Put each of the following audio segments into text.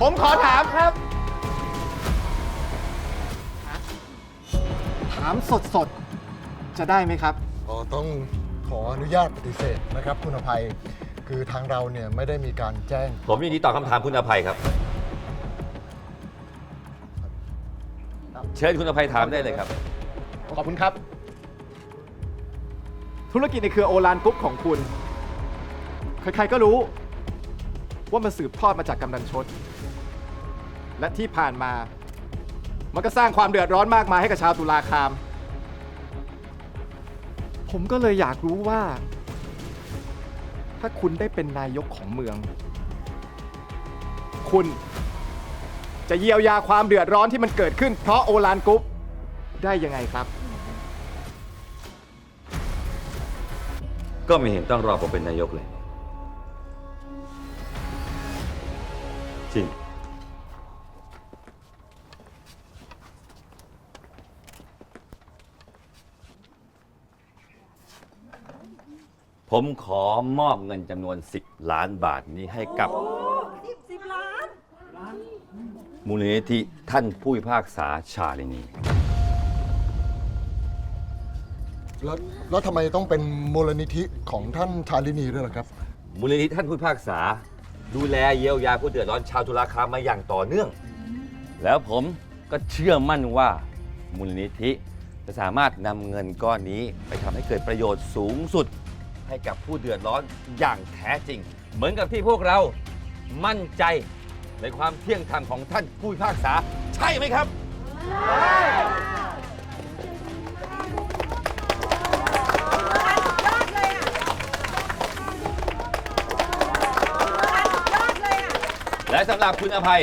ผมขอถามครับ ถามสดๆ จะได้ไหมครับ อ๋อต้องขออนุญาตปฏิเสธนะครับ คุณอภัยคือทางเราเนี่ยไม่ได้มีการแจ้ง ผมยินดีตอบคำถามคุณอภัยครับ เชิญคุณอภัยถามได้เลยครับ ขอบคุณครับ ธุรกิจในเครือโอลานกรุ๊ปของคุณ ใครๆก็รู้ ว่ามันสืบทอดมาจากกำนันชด และที่ผ่านมา มันก็สร้างความเดือดร้อนมากมายให้กับชาวตุลาคาม ผมก็เลยอยากรู้ว่า ถ้าคุณได้เป็นนายกของเมือง คุณจะเยียวยาความเดือดร้อนที่มันเกิดขึ้น เพราะโอลานกรุ๊ปได้ยังไงครับ ก็ไม่เห็นต้องรอผมเป็นนายกเลย ริง ผมขอมอบเงินจำนวน 10 ล้านบาทนี้ให้กับ สิบล้าน มูลนิธิท่านผู้พิพากษาชาลินี แล้วแล้วทำไมต้องเป็นมูลนิธิของท่านชาลินีด้วยล่ะครับ มูลนิธิท่านผู้พิพากษา ดูแลเยียวยาผู้เดือดร้อนชาวตุลาคามมาอย่างต่อเนื่อง แล้วผมก็เชื่อมั่นว่ามูลนิธิจะสามารถนำเงินก้อนนี้ไปทำให้เกิดประโยชน์สูงสุด ให้กับผู้เดือดร้อนอย่างแท้จริง เหมือนกับที่พวกเรามั่นใจในความเที่ยงธรรมของท่านผู้พิพากษา ใช่ไหมครับย และสำหรับคุณอภัย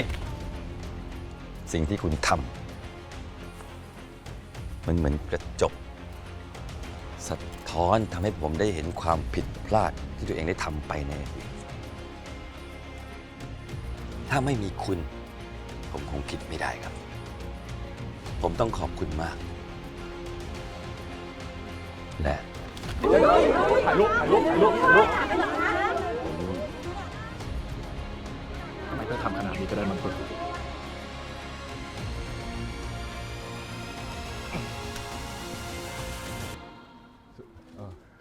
สิ่งที่คุณทำมันเหมือนกระจก สะท้อนทำให้ผมได้เห็นความผิดพลาดที่ตัวเองได้ทำไปในอดีตถ้าไม่มีคุณ ผมคงคิดไม่ได้ครับ ผมต้องขอบคุณมาก และถ่ายรูปถ่ายรูปถ่ายรูปถ่ายรูป ไมเธอทำขนาดนี้ก็ได้มันคน